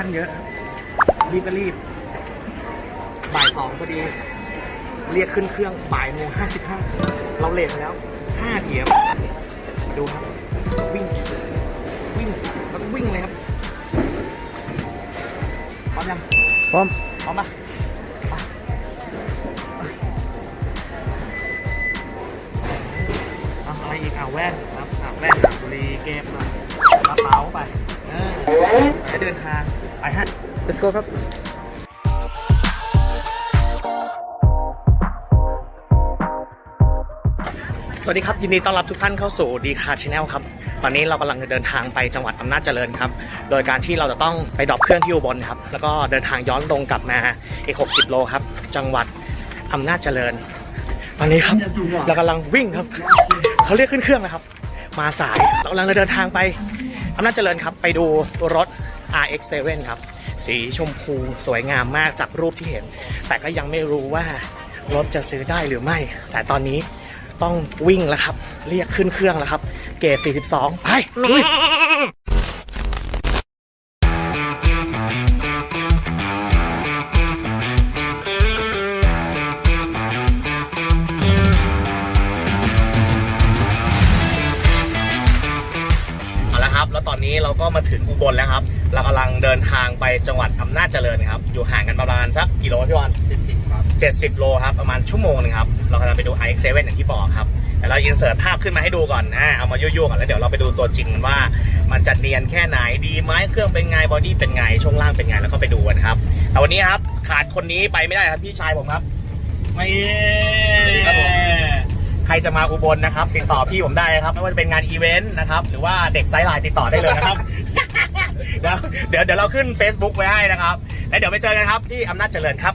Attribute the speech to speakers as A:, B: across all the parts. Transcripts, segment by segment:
A: ั่นเยอะรีบไปรีบ บ่ายสองพอดี เรียกขึ้นเครื่องบ่ายโมงห้าสิบห้าเราเลทแล้วห้าเทียมดูครับ วิ่ง วิ่งแล้วก็วิ่งเลยครับพร้อมยัง
B: พร้อม
A: พร้อมปะอะไรอีอ่แว่นครับอ่แว่นบุรีเกมอะกระเป๋าไป เอเดินทาง ไปฮะ
B: let's go ครับ
A: สวัสดีครับ ยินดีต้อนรับทุกท่านเข้าสู่ดีคาชแนลครับ ตอนนี้เรากำลังจะเดินทางไปจังหวัดอำนาจเจริญครับ โดยการที่เราจะต้องไปดรอปเครื่องที่อุบลครับ แล้วก็เดินทางย้อนตรงกลับมาอีก 60 โลครับ จังหวัดอำนาจเจริญ ตอนนี้ครับเรากำลังวิ่งครับ เขาเรียกขึ้นเครื่องแล้วครับ มาสายเรากำลังจะเดินทางไปอำนาจเจริญครับ ไปดูรถ RX7 ครับ สีชมพูสวยงามมากจากรูปที่เห็น แต่ก็ยังไม่รู้ว่ารถจะซื้อได้หรือไม่ แต่ตอนนี้ต้องวิ่งแล้วครับ เรียกขึ้นเครื่องแล้วครับ เกรด42 ไปลุย แล้วตอนนี้เราก็มาถึงอุบลแล้วครับ เรากำลังเดินทางไปจังหวัดอำนาจเจริญครับ อยู่ห่างกันประมาณสักกิโลพี่วัน
B: 70ครับ
A: 70โลครับ ประมาณชั่วโมงหนึงครับ เรากำลังไปดู iX7 อย่างที่บอกครับแต่เราอินเสิร์ตภาพขึ้นมาให้ดูก่อนนะเอามายั่วๆก่อนแล้วเดี๋ยวเราไปดูตัวจริงกันว่า มันจะเนียนแค่ไหนดีไหมเครื่องเป็นไงบอดี้เป็นไงช่วงล่างเป็นไงแล้วก็ไปดูกันครับแต่วันนี้ครับขาดคนนี้ไปไม่ได้ครับพี่ชายผมครับไม่
B: สวัสดีครับผม
A: ใคร จะมาอุบลนะครับ ติดต่อพี่ผมได้นะครับ ไม่ว่าจะเป็นงานอีเวนต์นะครับ หรือว่าเด็กไซส์ไลน์ติดต่อได้เลยนะครับ เดี๋ยวเดี๋ยวเดี๋ยวเราขึ้น Facebook ไว้ให้นะครับ แล้วเดี๋ยวไปเจอกันครับที่อำนาจเจริญครับ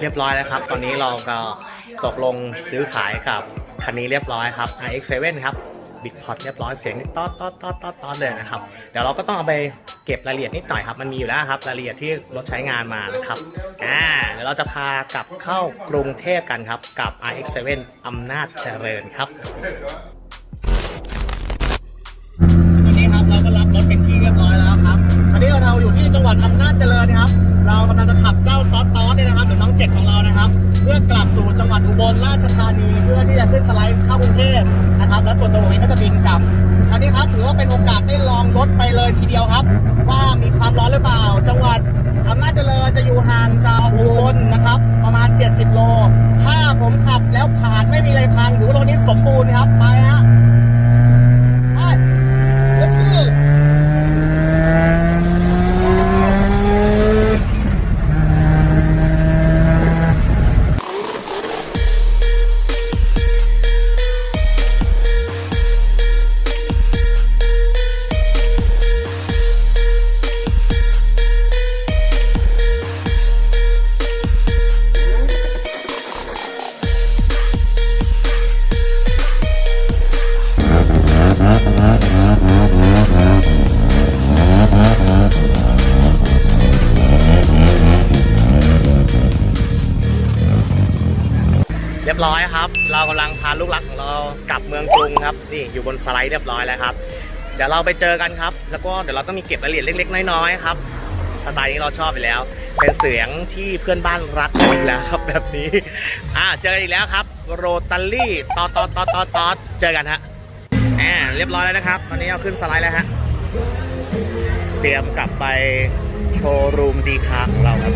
A: เรียบร้อยแล้วครับ ตอนนี้เราก็ตกลงซื้อขายกับคันนี้เรียบร้อยครับ iX7 ครับบิดพอตเรียบร้อยเสียงนี่ต๊อดต๊อดต๊อดต๊อดต๊อดเลยนะครับ เดี๋ยวเราก็ต้องเอาไปเก็บรายละเอียดนิดหน่อยครับ มันมีอยู่แล้วครับรายละเอียดที่รถใช้งานมานะครับอ่าเดี๋ยวเราจะพากลับเข้ากรุงเทพกันครับ กับ iX7 อำนาจเจริญครับ เราจะขับเจ้าต๊อตต๊อตเนี่ยนะครับหรือน้องเจ็ดของเรานะครับ เพื่อกลับสู่จังหวัดอุบลราชธานีเพื่อที่จะขึ้นสไลด์เข้ากรุงเทพนะครับแล้วส่วนตัวผมเองก็จะบินกลับคราวนี้ครับถือว่าเป็นโอกาสได้ลองรถไปเลยทีเดียวครับ ว่ามีความร้อนหรือเปล่า จังหวัดอำนาจเจริญจะอยู่ห่างจากอุบลนะครับ ประมาณ 70 โล ถ้าผมขับแล้วผ่านไม่มีอะไรพังถือว่ารถนี้สมบูรณ์ครับไป เรียบร้อยครับ เรากำลังพาลูกรักของเรากลับเมืองกรุงครับ นี่อยู่บนสไลด์เรียบร้อยแล้วครับ เดี๋ยวเราไปเจอกันครับ แล้วก็เดี๋ยวเราต้องมีเก็บรายละเอียดเล็ก ๆ น้อยๆครับ สไตล์นี้เราชอบไปแล้ว เป็นเสียงที่เพื่อนบ้านรักอยู่แล้วครับแบบนี้ อ่าเจอกันอีกแล้วครับ โรตารี่ตอตอตอตอตอเจอกันฮะอ่าเรียบร้อยแล้วนะครับ ตอนนี้เอาขึ้นสไลด์แล้วฮะ เตรียมกลับไปโชว์รูมดีคาของเราครับ